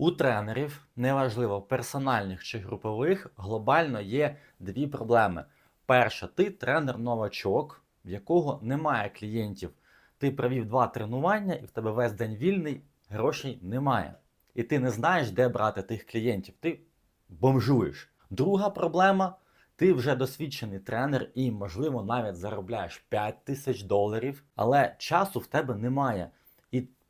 У тренерів, неважливо персональних чи групових, глобально є дві проблеми. Перша, ти тренер-новачок, в якого немає клієнтів. Ти провів два тренування, і в тебе весь день вільний, грошей немає. І ти не знаєш, де брати тих клієнтів. Ти бомжуєш. Друга проблема. Ти вже досвідчений тренер і, можливо, навіть заробляєш 5 тисяч доларів, але часу в тебе немає.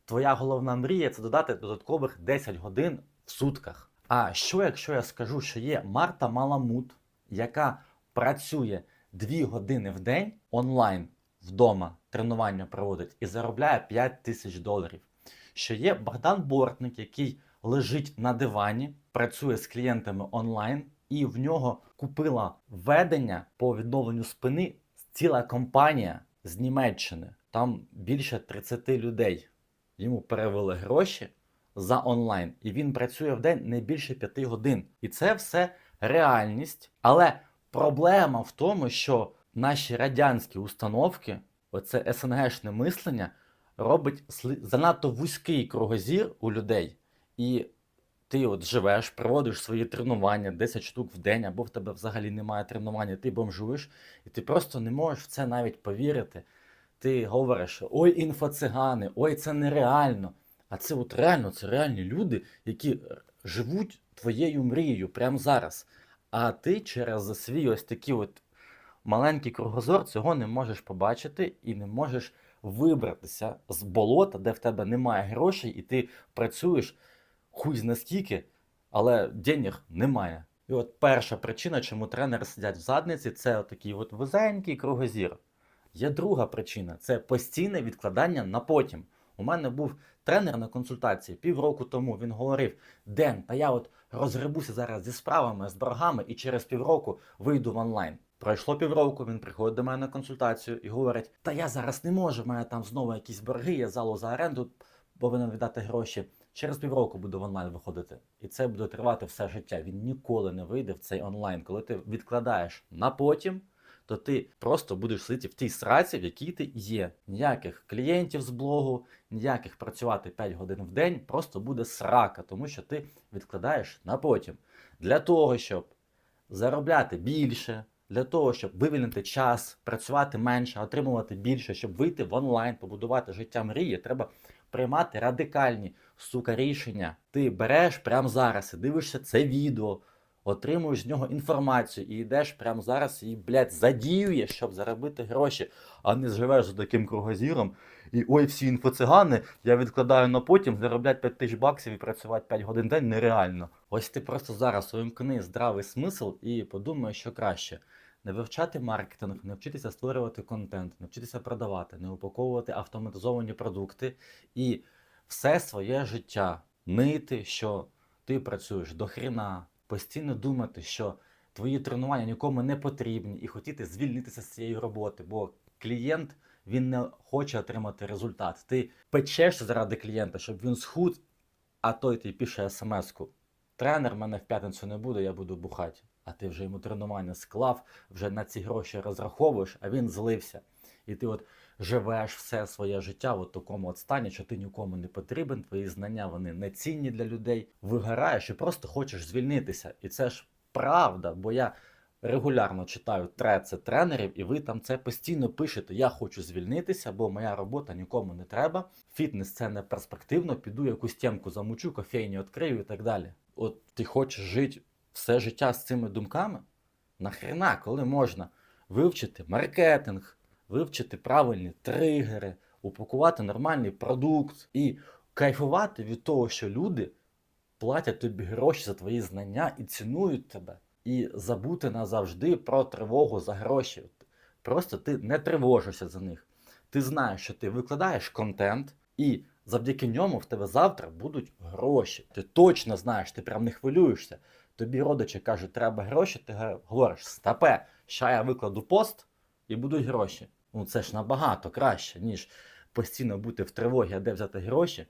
Твоя головна мрія це додати додаткових 10 годин в сутках. А що якщо я скажу, що є Марта Маламут, яка працює 2 години в день онлайн вдома, тренування проводить і заробляє 5 тисяч доларів? Що є Богдан Бортник, який лежить на дивані, працює з клієнтами онлайн, і в нього купила ведення по відновленню спини ціла компанія з Німеччини. Там більше 30 людей. Йому перевели гроші за онлайн, і він працює в день не більше 5 годин. І це все реальність. Але проблема в тому, що наші радянські установки, оце СНГшне мислення, робить занадто вузький кругозір у людей. І ти от живеш, проводиш свої тренування 10 штук в день, або в тебе взагалі немає тренування, ти бомжуєш, і ти просто не можеш в це навіть повірити. Ти говориш: ой, інфоцигани, ой, це нереально. А це от реально, це реальні люди, які живуть твоєю мрією прямо зараз. А ти через свій ось такий от маленький кругозор цього не можеш побачити і не можеш вибратися з болота, де в тебе немає грошей, і ти працюєш хуй зна скільки, але денег немає. І от перша причина, чому тренери сидять в задниці, це такий от вузенький кругозір. Є друга причина це постійне відкладання на потім. У мене був тренер на консультації півроку тому. Він говорив: Ден, та я от розгребуся зараз зі справами, з боргами, і через півроку вийду в онлайн. Пройшло півроку, він приходить до мене на консультацію і говорить: Та я зараз не можу, в там знову якісь борги, я залу за оренду повинен віддати гроші. Через півроку буду в онлайн виходити. І це буде тривати все життя. Він ніколи не вийде в цей онлайн. Коли ти відкладаєш на потім, то ти просто будеш сидіти в тій сраці, в якій ти є. Ніяких клієнтів з блогу, ніяких працювати 5 годин в день, просто буде срака, тому що ти відкладаєш на потім. Для того, щоб заробляти більше, для того, щоб вивільнити час, працювати менше, отримувати більше, щоб вийти в онлайн, побудувати життя мрії, треба приймати радикальні сука рішення. Ти береш прямо зараз і дивишся це відео, отримуєш з нього інформацію і йдеш прямо зараз і, блядь, задіюєш, щоб заробити гроші, а не живеш за таким кругозіром. І ой, всі інфоцигани, я відкладаю на потім, заробляти 5 тисяч баксів і працювати 5 годин в день нереально. Ось ти просто зараз увімкни здравий смисл і подумай, що краще. Не вивчати маркетинг, не вчитися створювати контент, не вчитися продавати, не упаковувати автоматизовані продукти і все своє життя нити, що ти працюєш до хріна, постійно думати, що твої тренування нікому не потрібні, і хотіти звільнитися з цієї роботи, бо клієнт він не хоче отримати результат. Ти печешся заради клієнта, щоб він схуд, а той ти пише смс-ку. Тренер мене в п'ятницю не буде, я буду бухати. А ти вже йому тренування склав, вже на ці гроші розраховуєш, а він злився. І ти от живеш все своє життя в такому от стані, що ти нікому не потрібен, твої знання вони не цінні для людей. Вигораєш і просто хочеш звільнитися. І це ж правда, бо я регулярно читаю треци тренерів, і ви там це постійно пишете. Я хочу звільнитися, бо моя робота нікому не треба. Фітнес це не перспективно, піду якусь тємку замучу, кофейні відкрию і так далі. От ти хочеш жити все життя з цими думками? Нахрена, коли можна вивчити маркетинг, вивчити правильні тригери, упакувати нормальний продукт і кайфувати від того, що люди платять тобі гроші за твої знання і цінують тебе. І забути назавжди про тривогу за гроші. Просто ти не тривожишся за них. Ти знаєш, що ти викладаєш контент, і завдяки ньому в тебе завтра будуть гроші. Ти точно знаєш, ти прям не хвилюєшся. Тобі родичі кажуть, треба гроші, ти говориш, стапе, ща я викладу пост і будуть гроші. Ну це ж набагато краще, ніж постійно бути в тривогі, а де взяти гроші,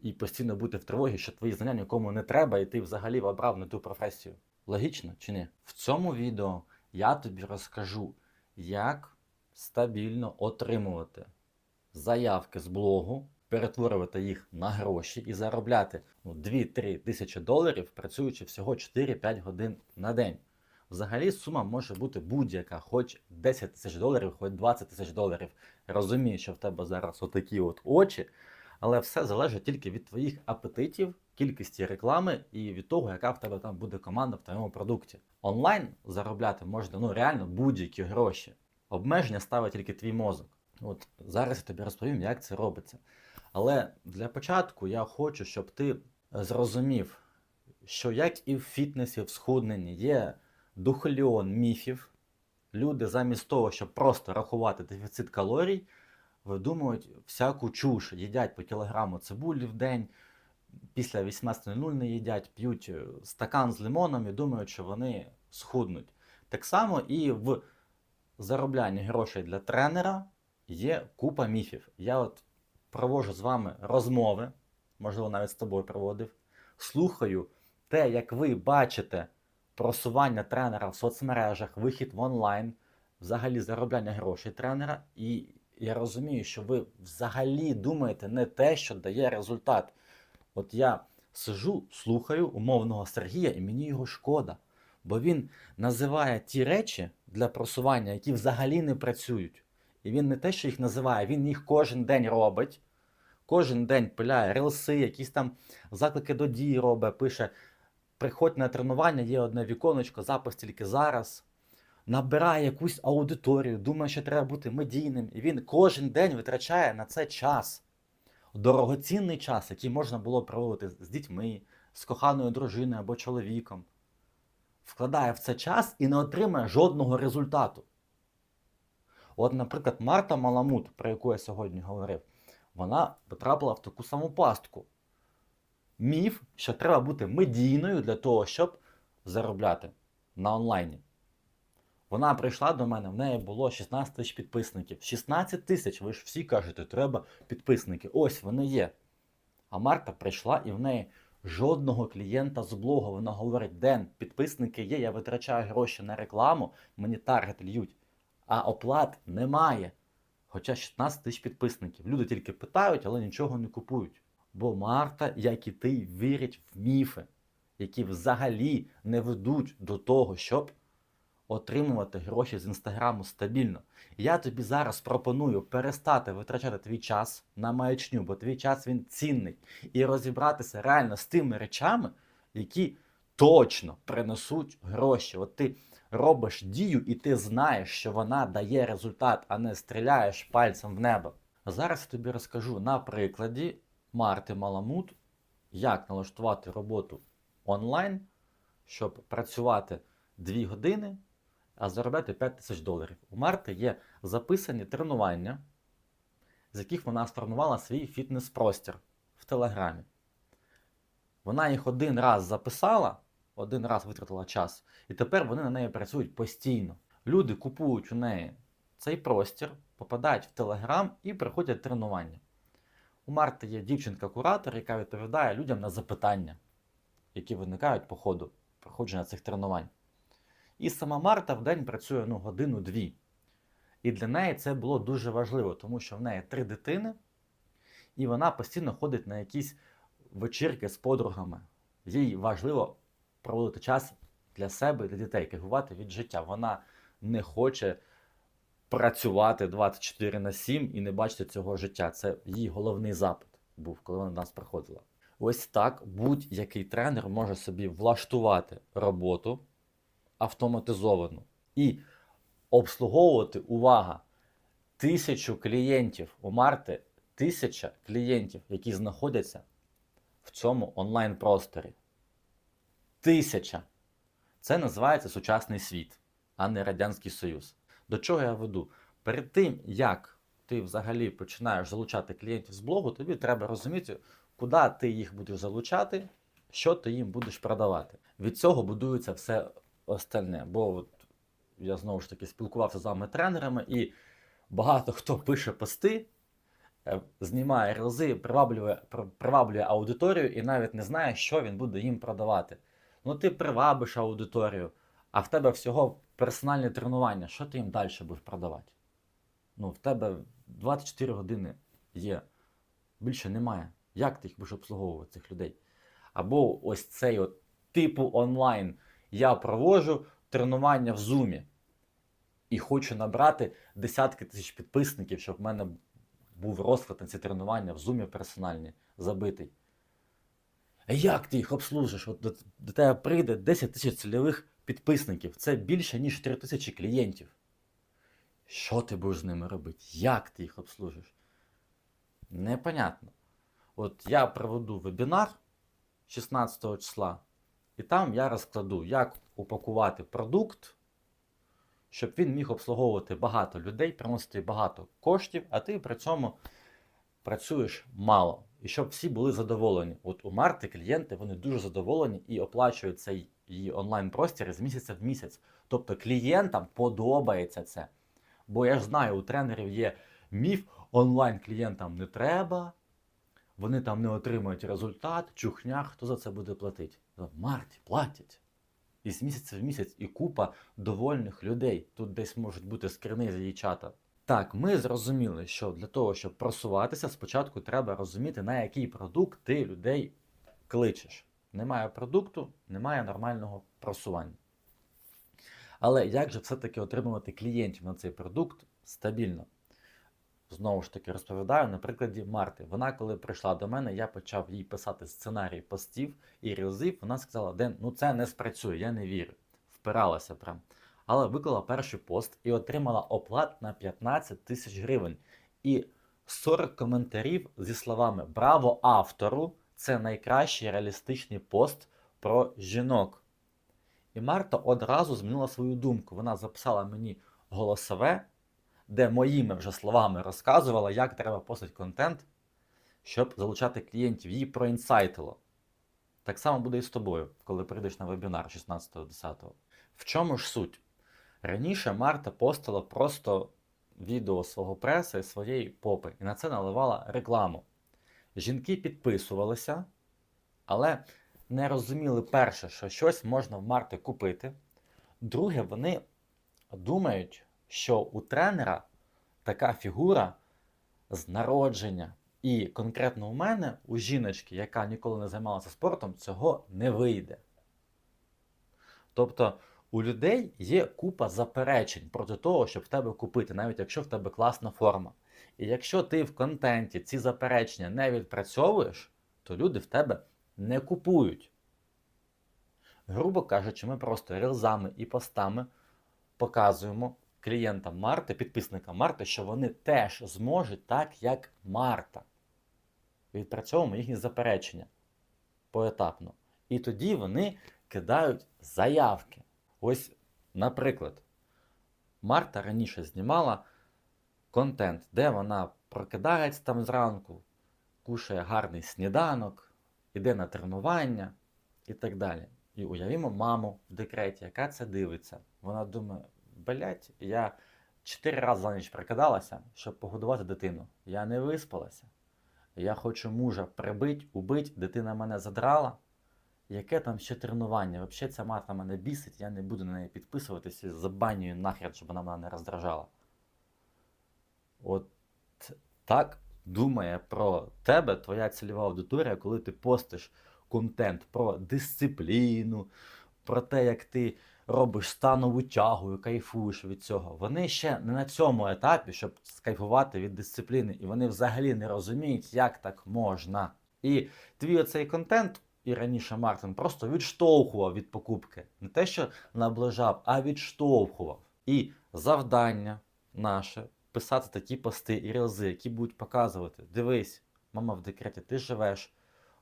і постійно бути в тривогі, що твої знання нікому не треба, і ти взагалі обрав не ту професію. Логічно чи ні? В цьому відео я тобі розкажу, як стабільно отримувати заявки з блогу перетворювати їх на гроші і заробляти ну, 2-3 тисячі доларів, працюючи всього 4-5 годин на день. Взагалі сума може бути будь-яка, хоч 10 тисяч доларів, хоч 20 тисяч доларів. Розумію, що в тебе зараз отакі от очі, але все залежить тільки від твоїх апетитів, кількості реклами і від того, яка в тебе там буде команда в твоєму продукті. Онлайн заробляти можна ну реально будь-які гроші. Обмеження ставить тільки твій мозок. От зараз я тобі розповім, як це робиться. Але для початку я хочу, щоб ти зрозумів, що як і в фітнесі, в схудненні є духоліон міфів. Люди замість того, щоб просто рахувати дефіцит калорій, видумують всяку чуш, їдять по кілограму цибулі в день, після 18.00 не їдять, п'ють е, стакан з лимоном і думають, що вони схуднуть. Так само і в зароблянні грошей для тренера є купа міфів. Я от проводжу з вами розмови, можливо, навіть з тобою проводив, слухаю те, як ви бачите просування тренера в соцмережах, вихід в онлайн, взагалі заробляння грошей тренера. І я розумію, що ви взагалі думаєте не те, що дає результат. От я сижу, слухаю умовного Сергія, і мені його шкода. Бо він називає ті речі для просування, які взагалі не працюють. І він не те, що їх називає, він їх кожен день робить. Кожен день пиляє релси, якісь там заклики до дії робить, пише: приходь на тренування, є одне віконечко, запис тільки зараз. Набирає якусь аудиторію, думає, що треба бути медійним. І він кожен день витрачає на це час. Дорогоцінний час, який можна було проводити з дітьми, з коханою дружиною або чоловіком. Вкладає в це час і не отримає жодного результату. От, наприклад, Марта Маламут, про яку я сьогодні говорив, вона потрапила в таку саму пастку. Міф, що треба бути медійною для того, щоб заробляти на онлайні. Вона прийшла до мене, в неї було 16 тисяч підписників. 16 тисяч, ви ж всі кажете, треба підписники. Ось вони є. А Марта прийшла і в неї жодного клієнта з блогу. Вона говорить: Ден, підписники є, я витрачаю гроші на рекламу, мені таргет льють, а оплат немає. Хоча 16 тисяч підписників. Люди тільки питають, але нічого не купують. Бо Марта, як і ти, вірять в міфи, які взагалі не ведуть до того, щоб отримувати гроші з інстаграму стабільно. Я тобі зараз пропоную перестати витрачати твій час на маячню, бо твій час він цінний, і розібратися реально з тими речами, які точно принесуть гроші. От ти робиш дію, і ти знаєш, що вона дає результат, а не стріляєш пальцем в небо. Зараз я тобі розкажу на прикладі Марти Маламут, як налаштувати роботу онлайн, щоб працювати 2 години, а заробляти 5 тисяч доларів. У Марти є записані тренування, з яких вона сформувала свій фітнес-простір в Телеграмі. Вона їх один раз записала, один раз витратила час, і тепер вони на неї працюють постійно. Люди купують у неї цей простір, попадають в Телеграм і приходять тренування. У Марти є дівчинка-куратор, яка відповідає людям на запитання, які виникають по ходу проходження цих тренувань. І сама Марта в день працює ну, годину-дві. І для неї це було дуже важливо, тому що в неї три дитини, і вона постійно ходить на якісь вечірки з подругами. Їй важливо проводити час для себе для дітей, кайфувати від життя. Вона не хоче працювати 24 на 7 і не бачити цього життя. Це її головний запит був, коли вона до нас приходила. Ось так будь-який тренер може собі влаштувати роботу автоматизовану і обслуговувати увага тисячу клієнтів у Марти, тисяча клієнтів, які знаходяться в цьому онлайн-просторі. Тисяча. Це називається сучасний світ, а не Радянський Союз. До чого я веду? Перед тим, як ти взагалі починаєш залучати клієнтів з блогу, тобі треба розуміти, куди ти їх будеш залучати, що ти їм будеш продавати. Від цього будується все остальне. Бо от я знову ж таки спілкувався з вами тренерами, і багато хто пише пости, е, знімає релзи, приваблює, приваблює аудиторію і навіть не знає, що він буде їм продавати. Ну, ти привабиш аудиторію, а в тебе всього персональне тренування. Що ти їм далі будеш продавати? Ну, в тебе 24 години є Більше немає. Як ти їх будеш обслуговувати цих людей? Або ось цей от типу онлайн. Я проводжу тренування в Zoom і хочу набрати десятки тисяч підписників, щоб в мене був розклад на ці тренування в Zoom персональні, забитий. Як ти їх обслужиш? От до, до тебе прийде 10 тисяч цільових підписників. Це більше, ніж 3 тисячі клієнтів. Що ти будеш з ними робити? Як ти їх обслужиш? Непонятно. От я проведу вебінар 16 числа, і там я розкладу, як упакувати продукт, щоб він міг обслуговувати багато людей, приносити багато коштів, а ти при цьому працюєш мало. І щоб всі були задоволені. От у Марти клієнти вони дуже задоволені і оплачують цей її онлайн-простір з місяця в місяць. Тобто клієнтам подобається це. Бо я ж знаю, у тренерів є міф, онлайн клієнтам не треба, вони там не отримують результат, чухня, хто за це буде платити? Марті платять. І з місяця в місяць і купа довольних людей. Тут десь можуть бути скрини з її чата. Так, ми зрозуміли, що для того, щоб просуватися, спочатку треба розуміти, на який продукт ти людей кличеш. Немає продукту, немає нормального просування. Але як же все-таки отримувати клієнтів на цей продукт стабільно? Знову ж таки, розповідаю на прикладі Марти. Вона, коли прийшла до мене, я почав їй писати сценарій постів і рілзів. Вона сказала, Ден, ну це не спрацює, я не вірю. Впиралася прям. Але виклала перший пост і отримала оплат на 15 тисяч гривень. І 40 коментарів зі словами Браво автору! Це найкращий реалістичний пост про жінок. І Марта одразу змінила свою думку. Вона записала мені голосове, де моїми вже словами розказувала, як треба постити контент, щоб залучати клієнтів. Її проінсайтило. Так само буде і з тобою, коли прийдеш на вебінар 16.10. В чому ж суть? Раніше Марта постила просто відео свого преса і своєї попи, і на це наливала рекламу. Жінки підписувалися, але не розуміли перше, що щось можна в Марти купити. Друге, вони думають, що у тренера така фігура з народження. І конкретно у мене, у жіночки, яка ніколи не займалася спортом, цього не вийде. Тобто у людей є купа заперечень проти того, щоб в тебе купити, навіть якщо в тебе класна форма. І якщо ти в контенті ці заперечення не відпрацьовуєш, то люди в тебе не купують. Грубо кажучи, ми просто рілзами і постами показуємо клієнтам Марти, підписникам Марти, що вони теж зможуть так, як Марта. Відпрацьовуємо їхні заперечення поетапно. І тоді вони кидають заявки. Ось, наприклад, Марта раніше знімала контент, де вона прокидається там зранку, кушає гарний сніданок, іде на тренування і так далі. І уявімо маму в декреті, яка це дивиться. Вона думає, блять, я чотири рази за ніч прокидалася, щоб погодувати дитину. Я не виспалася. Я хочу мужа прибить, убить, дитина мене задрала. Яке там ще тренування? Взагалі ця мата мене бісить, я не буду на неї підписуватися забанюю нахрен, щоб вона мене не роздражала. От так думає про тебе твоя цільова аудиторія, коли ти постиш контент про дисципліну, про те, як ти робиш станову тягу і кайфуєш від цього. Вони ще не на цьому етапі, щоб скайфувати від дисципліни, і вони взагалі не розуміють, як так можна. І твій оцей контент. І раніше Мартин просто відштовхував від покупки. Не те, що наближав, а відштовхував. І завдання наше писати такі пости і рілзи, які будуть показувати: дивись, мама в декреті, ти живеш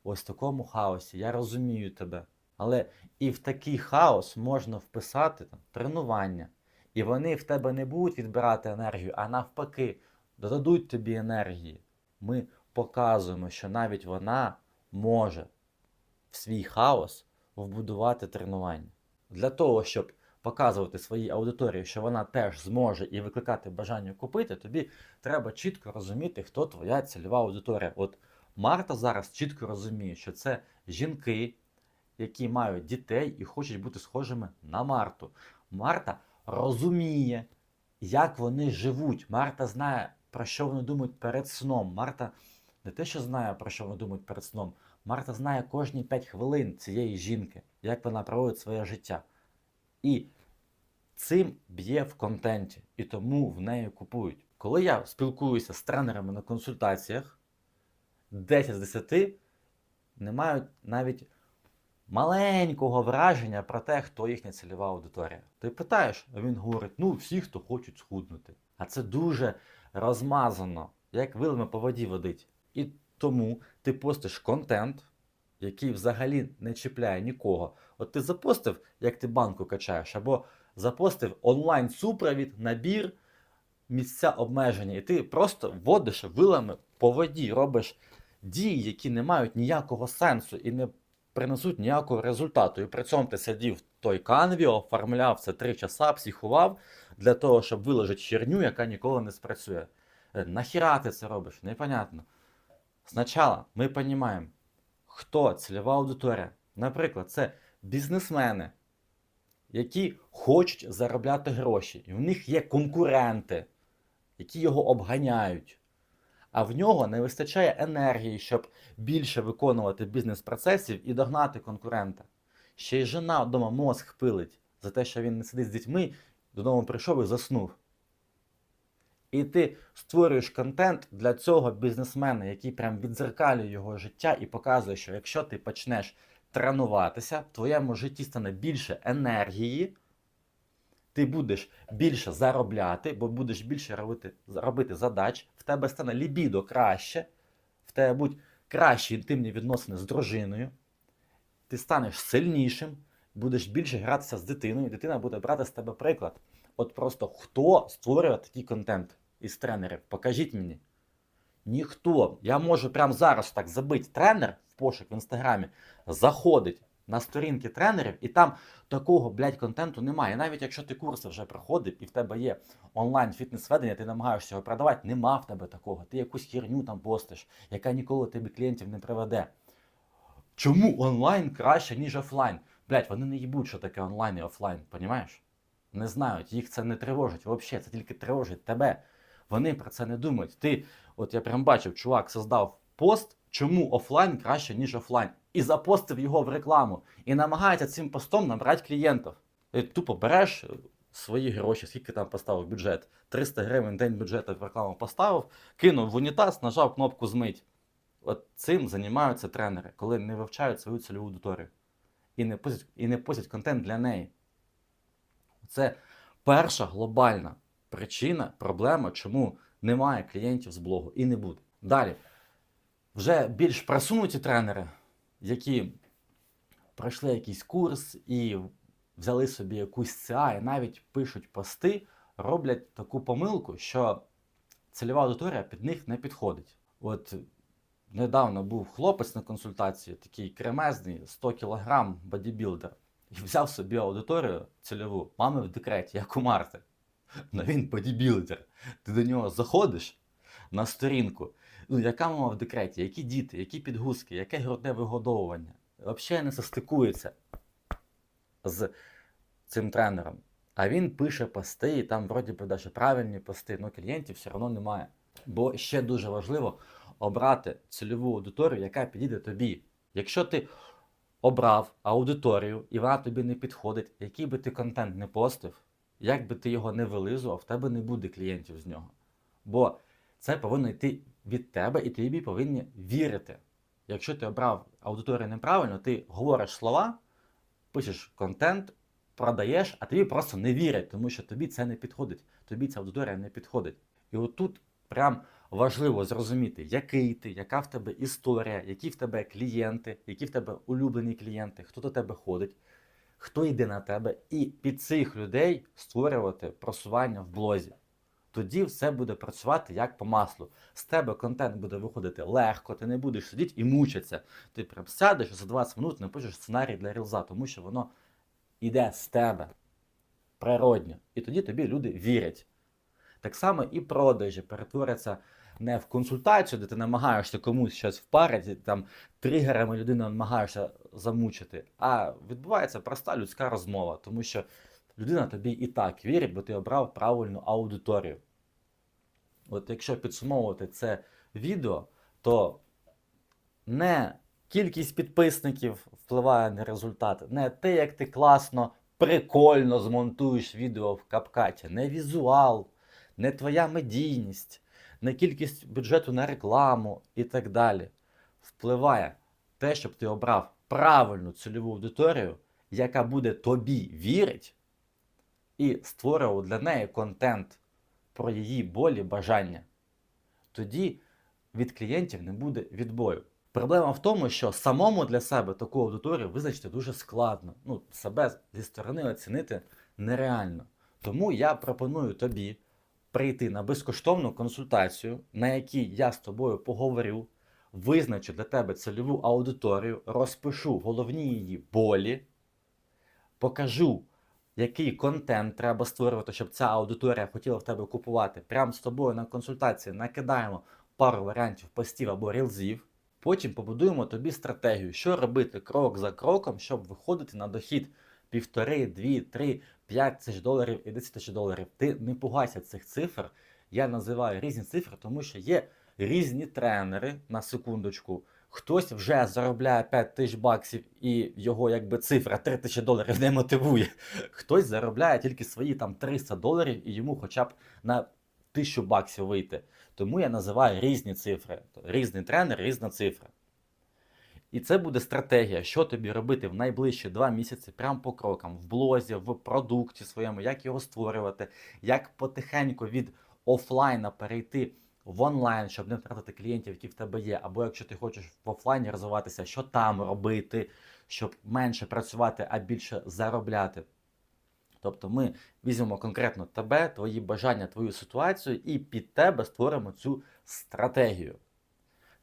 ось в такому хаосі, я розумію тебе. Але і в такий хаос можна вписати там, тренування. І вони в тебе не будуть відбирати енергію, а навпаки, додадуть тобі енергії. Ми показуємо, що навіть вона може в свій хаос вбудувати тренування. Для того, щоб показувати своїй аудиторії, що вона теж зможе і викликати бажання купити, тобі треба чітко розуміти, хто твоя цільова аудиторія. От Марта зараз чітко розуміє, що це жінки, які мають дітей і хочуть бути схожими на Марту. Марта розуміє, як вони живуть. Марта знає, про що вони думають перед сном. Марта не те, що знає, про що вони думають перед сном. Марта знає кожні 5 хвилин цієї жінки, як вона проводить своє життя. І цим б'є в контенті, і тому в неї купують. Коли я спілкуюся з тренерами на консультаціях, 10 з 10 не мають навіть маленького враження про те, хто їхня цільова аудиторія. Ти питаєш, а він говорить: ну, всі, хто хочуть схуднути. А це дуже розмазано, як вилами по воді водить. І тому ти постиш контент, який взагалі не чіпляє нікого. От ти запостив, як ти банку качаєш, або запостив онлайн-супровід, набір, місця обмеження, і ти просто вводиш вилами по воді, робиш дії, які не мають ніякого сенсу і не принесуть ніякого результату. І при цьому ти сидів в той канві, оформляв це три часа, психував для того, щоб виложити херню, яка ніколи не спрацює. Е, Нахіра ти це робиш? Непонятно. Спочатку ми розуміємо, хто цільова аудиторія. Наприклад, це бізнесмени, які хочуть заробляти гроші. І в них є конкуренти, які його обганяють. А в нього не вистачає енергії, щоб більше виконувати бізнес-процесів і догнати конкурента. Ще й жена вдома мозг пилить за те, що він не сидить з дітьми, додому прийшов і заснув. І ти створюєш контент для цього бізнесмена, який прям відзеркалює його життя і показує, що якщо ти почнеш тренуватися, в твоєму житті стане більше енергії, ти будеш більше заробляти, бо будеш більше робити, робити задач, в тебе стане лібідо краще, в тебе будуть кращі інтимні відносини з дружиною, ти станеш сильнішим, будеш більше гратися з дитиною, дитина буде брати з тебе приклад. От просто хто створює такий контент із тренерів? Покажіть мені. Ніхто. Я можу прямо зараз так забити тренер в пошук в інстаграмі, заходить на сторінки тренерів, і там такого, блядь, контенту немає. Навіть якщо ти курси вже проходив і в тебе є онлайн фітнес-ведення, ти намагаєшся його продавати, нема в тебе такого. Ти якусь херню там постиш, яка ніколи тобі клієнтів не приведе. Чому онлайн краще, ніж офлайн? Блядь, вони не їбуть, що таке онлайн і офлайн, понімаєш? Не знають, їх це не тривожить взагалі, це тільки тривожить тебе. Вони про це не думають. Ти, от я прям бачив, чувак создав пост, чому офлайн краще, ніж офлайн, і запостив його в рекламу. І намагається цим постом набрати клієнтів. І тупо береш е, свої гроші, скільки там поставив бюджет, 300 гривень день бюджету в рекламу поставив, кинув в унітаз, нажав кнопку змить. От цим займаються тренери, коли не вивчають свою цільову аудиторію і не постять, і не постять контент для неї. Це перша глобальна причина, проблема, чому немає клієнтів з блогу і не буде. Далі, вже більш просунуті тренери, які пройшли якийсь курс і взяли собі якусь ЦА і навіть пишуть пости, роблять таку помилку, що цільова аудиторія під них не підходить. От недавно був хлопець на консультації, такий кремезний, 100 кг бодібілдер, і взяв собі аудиторію цільову, мами в декреті, як у Марти. Ну він бодібілдер. Ти до нього заходиш на сторінку. Ну, яка мама в декреті, які діти, які підгузки, яке грудне вигодовування. Взагалі не состикується з цим тренером. А він пише пости, і там вроді би даже правильні пости, але клієнтів все одно немає. Бо ще дуже важливо обрати цільову аудиторію, яка підійде тобі. Якщо ти обрав аудиторію і вона тобі не підходить, який би ти контент не постив, як би ти його не вилизував, в тебе не буде клієнтів з нього. Бо це повинно йти від тебе, і тобі повинні вірити. Якщо ти обрав аудиторію неправильно, ти говориш слова, пишеш контент, продаєш, а тобі просто не вірять, тому що тобі це не підходить, тобі ця аудиторія не підходить. І отут прям важливо зрозуміти, який ти, яка в тебе історія, які в тебе клієнти, які в тебе улюблені клієнти, хто до тебе ходить, хто йде на тебе, і під цих людей створювати просування в блозі. Тоді все буде працювати як по маслу. З тебе контент буде виходити легко, ти не будеш сидіти і мучитися. Ти прям сядеш за 20 минут напишеш сценарій для рілза, тому що воно йде з тебе природньо. І тоді тобі люди вірять. Так само і продажі перетворяться не в консультацію, де ти намагаєшся комусь щось впарити, там тригерами людину намагаєшся замучити, а відбувається проста людська розмова, тому що людина тобі і так вірить, бо ти обрав правильну аудиторію. От якщо підсумовувати це відео, то не кількість підписників впливає на результат, не те, як ти класно, прикольно змонтуєш відео в капкаті, не візуал, не твоя медійність, не кількість бюджету на рекламу і так далі. Впливає те, щоб ти обрав правильну цільову аудиторію, яка буде тобі вірить, і створював для неї контент про її болі, бажання. Тоді від клієнтів не буде відбою. Проблема в тому, що самому для себе таку аудиторію визначити дуже складно. Ну, себе зі сторони оцінити нереально. Тому я пропоную тобі прийти на безкоштовну консультацію, на якій я з тобою поговорю, визначу для тебе цільову аудиторію, розпишу головні її болі, покажу, який контент треба створювати, щоб ця аудиторія хотіла в тебе купувати. Прямо з тобою на консультації накидаємо пару варіантів постів або рілзів. Потім побудуємо тобі стратегію, що робити крок за кроком, щоб виходити на дохід півтори, дві, три, п'ять тисяч доларів і 10 тисяч доларів. Ти не пугайся цих цифр. Я називаю різні цифри, тому що є різні тренери на секундочку. Хтось вже заробляє 5 тисяч баксів і його якби цифра 3 тисячі доларів не мотивує. Хтось заробляє тільки свої там 300 доларів і йому хоча б на тисячу баксів вийти. Тому я називаю різні цифри. Різний тренер, різна цифра. І це буде стратегія, що тобі робити в найближчі два місяці, прямо по крокам, в блозі, в продукті своєму, як його створювати, як потихеньку від офлайна перейти в онлайн, щоб не втратити клієнтів, які в тебе є. Або якщо ти хочеш в офлайні розвиватися, що там робити, щоб менше працювати, а більше заробляти. Тобто ми візьмемо конкретно тебе, твої бажання, твою ситуацію і під тебе створимо цю стратегію.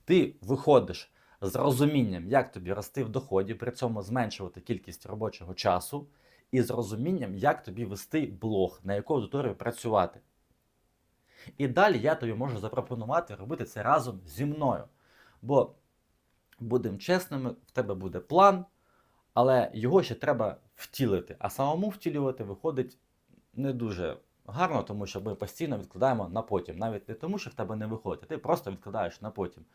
Ти виходиш з розумінням, як тобі рости в доході, при цьому зменшувати кількість робочого часу, і з розумінням, як тобі вести блог, на яку аудиторію працювати. І далі я тобі можу запропонувати робити це разом зі мною. Бо, будемо чесними, в тебе буде план, але його ще треба втілити. А самому втілювати виходить не дуже гарно, тому що ми постійно відкладаємо на потім. Навіть не тому, що в тебе не виходить, а ти просто відкладаєш на потім.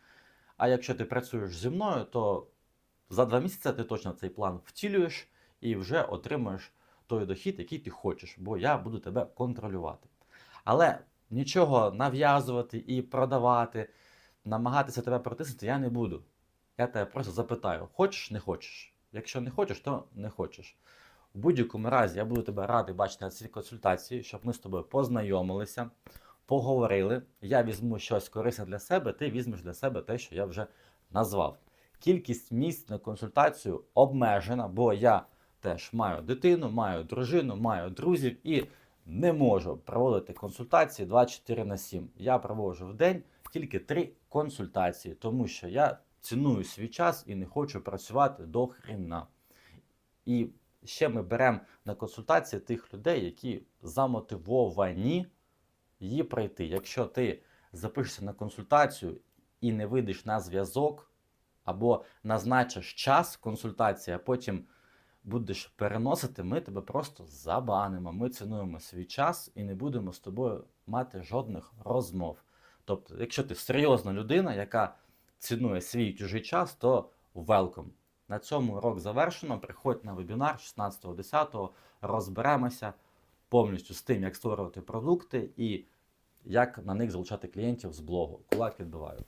А якщо ти працюєш зі мною, то за два місяці ти точно цей план втілюєш і вже отримаєш той дохід, який ти хочеш, бо я буду тебе контролювати. Але нічого нав'язувати і продавати, намагатися тебе протиснути я не буду. Я тебе просто запитаю: хочеш, не хочеш. Якщо не хочеш, то не хочеш. У будь-якому разі я буду тебе радий бачити на цій консультації, щоб ми з тобою познайомилися, поговорили. Я візьму щось корисне для себе, ти візьмеш для себе те, що я вже назвав. Кількість місць на консультацію обмежена, бо я теж маю дитину, маю дружину, маю друзів і не можу проводити консультації 24 на 7. Я проводжу в день тільки 3 консультації, тому що я ціную свій час і не хочу працювати до хрена. І ще ми беремо на консультації тих людей, які замотивовані її пройти. Якщо ти запишешся на консультацію і не вийдеш на зв'язок, або назначиш час консультації, а потім будеш переносити, ми тебе просто забанимо. Ми цінуємо свій час і не будемо з тобою мати жодних розмов. Тобто, якщо ти серйозна людина, яка цінує свій чужий час, то welcome. На цьому урок завершено. Приходь на вебінар 16.10. Розберемося повністю з тим, як створювати продукти і як на них залучати клієнтів з блогу. Кулак відбиваю.